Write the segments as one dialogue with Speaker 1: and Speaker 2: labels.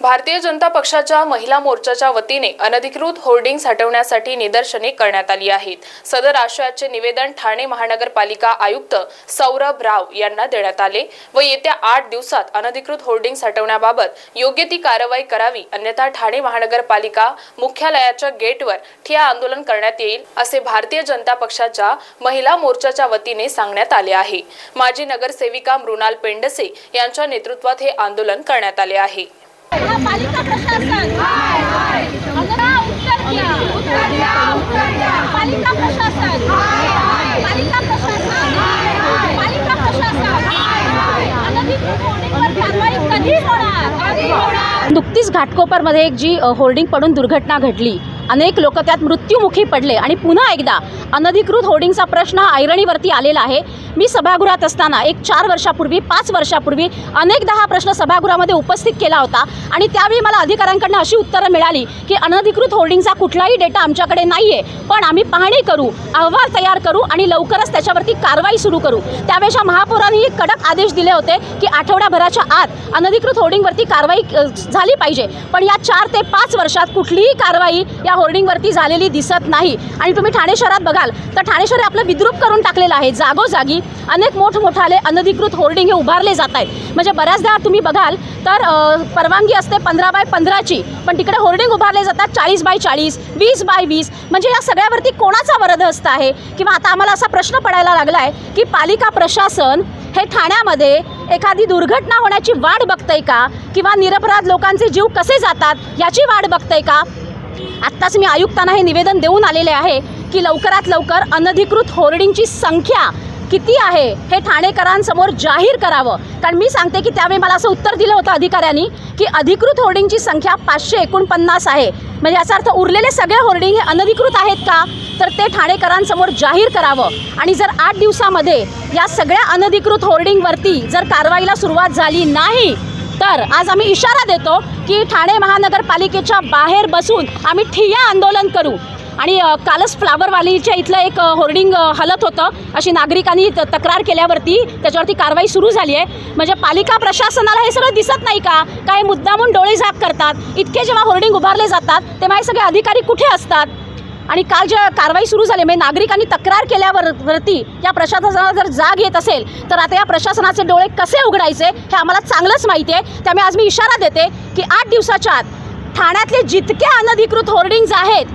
Speaker 1: भारतीय जनता पक्षाच्या महिला मोर्चाच्या वतीने अनधिकृत होर्डिंग हटवण्यासाठी निदर्शने करण्यात आली आहेत. सदर आशयाचे निवेदन ठाणे महानगरपालिका आयुक्त सौरभ राव यांना देण्यात आले व येत्या आठ दिवसात अनधिकृत होर्डिंग हटवण्याबाबत योग्य ती कारवाई करावी अन्यथा ठाणे महानगरपालिका मुख्यालयाच्या गेटवर ठिया आंदोलन करण्यात येईल असे भारतीय जनता पक्षाच्या महिला मोर्चाच्या वतीने सांगण्यात आले आहे. माजी नगरसेविका मृणाल पेंडसे यांच्या नेतृत्वात हे आंदोलन करण्यात आले आहे.
Speaker 2: पालिका प्रशासन. उत्तर द्या. उत्तर द्या उत्तर द्या. पालिका प्रशासन. पालिका प्रशासन. पालिका प्रशासन. अनधिकृत होर्डिंगवर कारवाई कधी होणार.
Speaker 3: नुकतीच घाटकोपरमध्ये एक जी अ, होर्डिंग पडून दुर्घटना घडली. अनेक लोक त्यात मृत्युमुखी पडले. आणि पुन्हा एकदा अनधिकृत होर्डिंगचा प्रश्न हा ऐरणीवरती आलेला आहे. मी सभागृहात असताना एक चार वर्षापूर्वी पाच वर्षापूर्वी अनेकदा हा प्रश्न सभागृहामध्ये उपस्थित केला होता. आणि त्यावेळी मला अधिकाऱ्यांकडनं अशी उत्तरं मिळाली की अनधिकृत होर्डिंगचा कुठलाही डेटा आमच्याकडे नाही आहे पण आम्ही पाहणी करू अहवाल तयार करू आणि लवकरच त्याच्यावरती कारवाई सुरू करू. त्यावेळेच्या महापौरांनी एक कडक आदेश दिले होते की आठवड्याभराच्या आत अनधिकृत होर्डिंगवरती कारवाई झाली पाहिजे. पण या चार ते पाच वर्षात कुठलीही कारवाई या होर्डिंगवरती झालेली दिसत नाही. आणि तुम्ही ठाणे शहरात बघाल तर ठाणे शहर आपलं विद्रूप करून टाकलेलं आहे. जागोजागी अनेक मोठमोठाले अनधिकृत होर्डिंग हे उभारले जात आहेत. म्हणजे बऱ्याचदा तुम्ही बघाल तर परवानगी असते पंधरा बाय पंधराची पण तिकडे होर्डिंग उभारले जातात चाळीस बाय चाळीस वीस बाय वीस. म्हणजे या सगळ्यावरती कोणाचा वरदहस्त आहे? किंवा आता आम्हाला असा प्रश्न पडायला लागला आहे की पालिका प्रशासन हे ठाण्यामध्ये एखादी दुर्घटना होण्याची वाट बघतंय का? किंवा निरपराध लोकांचे जीव कसे जातात? याची वाट बघतंय का? आत्ताच मी आयुक्तांना हे निवेदन देऊन आलेले आहे की लवकरात लवकर अनधिकृत होर्डिंगची संख्या किती आहे हे ठाणेकरांसमोर जाहीर करावं. कारण मी सांगते की त्यावेळी मला असं उत्तर दिलं होतं अधिकाऱ्यांनी की अधिकृत होर्डिंगची संख्या पाचशे एकोणपन्नास आहे. म्हणजे याचा अर्थ उरलेले सगळे होर्डिंग हे अनधिकृत आहेत का? तर ते ठाणेकरांसमोर जाहीर करावं. आणि जर आठ दिवसामध्ये या सगळ्या अनधिकृत होर्डिंगवरती जर कारवाईला सुरुवात झाली नाही तर आज आम्ही इशारा देतो की ठाणे महानगरपालिकेच्या बाहेर बसून आम्ही ठिय्या आंदोलन करू. आणि कालच फ्लावरवालीच्या इथलं एक होर्डिंग हलत होतं. अशी नागरिकांनी त- तक्रार केल्यावरती त्याच्यावरती कारवाई सुरू झाली आहे. म्हणजे पालिका प्रशासनाला हे सगळं दिसत नाही का? काय मुद्दामून डोळे झाक करतात? इतके जेव्हा होर्डिंग उभारले जातात तेव्हा हे सगळे अधिकारी कुठे असतात? आणि काल जे कारवाई सुरू झाली म्हणजे नागरिकांनी तक्रार केल्यावर वरती या प्रशासनाला जर जाग येत असेल तर आता या प्रशासनाचे डोळे कसे उघडायचे हे आम्हाला चांगलंच माहिती आहे. त्यामुळे आज मी इशारा देते की आठ दिवसाच्या आत ठाण्यातले जितके अनधिकृत होर्डिंग्ज आहेत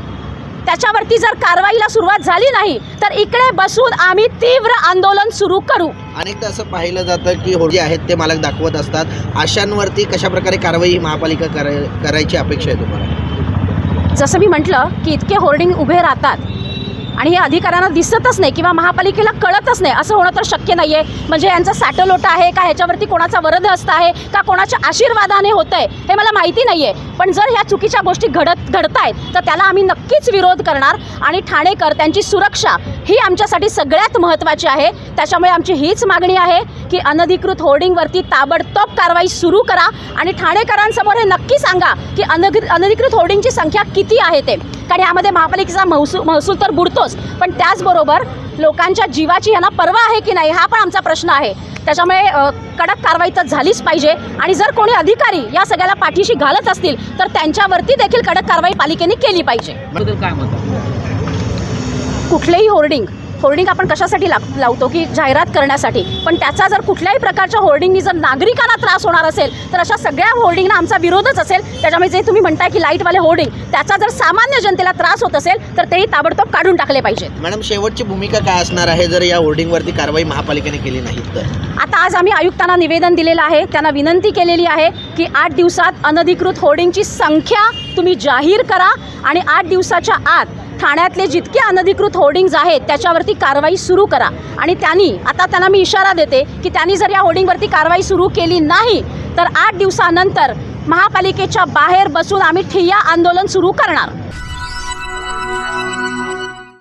Speaker 3: त्याच्यावरती जर कारवाईला सुरुवात झाली नाही तर इकडे बसून आम्ही तीव्र आंदोलन सुरू करू.
Speaker 4: अनेकदा असं पाहिलं जातं की होर्डिंग आहेत ते मालक दाखवत असतात. अशांवरती कशा प्रकारे कारवाई महापालिका करायची अपेक्षा आहे तुम्हाला?
Speaker 3: जसं मी म्हटलं की इतके होर्डिंग उभे राहतात आणि हे अधिकाऱ्यांना दिसतच नाही किंवा महापालिकेला कळतच नाही. असं होणं तर शक्य नाही आहे म्हणजे यांचा सॅटलोट आहे का? ह्याच्यावरती कोणाचा वरद असतं आहे का? कोणाच्या आशीर्वादाने होतं आहे हे मला माहिती नाही आहे पण जर ह्या चुकीच्या गोष्टी घडत घडत आहेत तर त्याला आम्ही नक्कीच विरोध करणार आणि ठाणेकर त्यांची सुरक्षा ही आमच्यासाठी सगळ्यात महत्त्वाची आहे. त्याच्यामुळे आमची हीच मागणी आहे की अनधिकृत होर्डिंगवरती ताबडतोब कारवाई सुरू करा आणि ठाणेकरांसमोर हे नक्की सांगा की अनधिकृत अनधिकृत होर्डिंगची संख्या किती आहे ते. कारण यामध्ये महापालिकेचा महसूल महसूल तर बुडतो बुडतोच पण त्याचबरोबर लोकांच्या जीवाची यांना पर्वा आहे की नाही हा पण आमचा प्रश्न आहे. त्याच्यामुळे कडक कारवाई तर झालीच पाहिजे आणि जर कोणी अधिकारी या सगळ्याला पाठीशी घालत असतील तर त्यांच्यावरती देखील कडक कारवाई पालिकेने केली पाहिजे. कुठलेही होर्डिंग होर्डिंग आपण कशासाठी लाग लावतो की जाहिरात करण्यासाठी? पण त्याचा जर कुठल्याही प्रकारच्या होर्डिंगनी जर नागरिकांना त्रास होणार असेल तर अशा सगळ्या होर्डिंगना आमचा विरोधच असेल. त्याच्यामुळे जे तुम्ही म्हणताय की लाईटवाले होर्डिंग त्याचा जर सामान्य जनतेला त्रास होत असेल तर तेही ताबडतोब काढून टाकले पाहिजेत.
Speaker 4: मॅडम शेवटची भूमिका काय असणार आहे जर या होर्डिंगवरती कारवाई महापालिकेने केली नाही तर?
Speaker 3: आता आज आम्ही आयुक्तांना निवेदन दिलेलं आहे त्यांना विनंती केलेली आहे की आठ दिवसात अनधिकृत होर्डिंगची संख्या तुम्ही जाहीर करा आणि आठ दिवसाच्या आत ठाण्यातले जितके अनधिकृत होर्डिंग्ज आहेत त्याच्यावरती कारवाई सुरू करा. आणि त्यांनी आता त्यांना मी इशारा देते की त्यांनी जर या होर्डिंगवरती कारवाई सुरू केली नाही तर आठ दिवसानंतर महापालिकेच्या बाहेर बसून आम्ही ठिय्या आंदोलन सुरू करणार.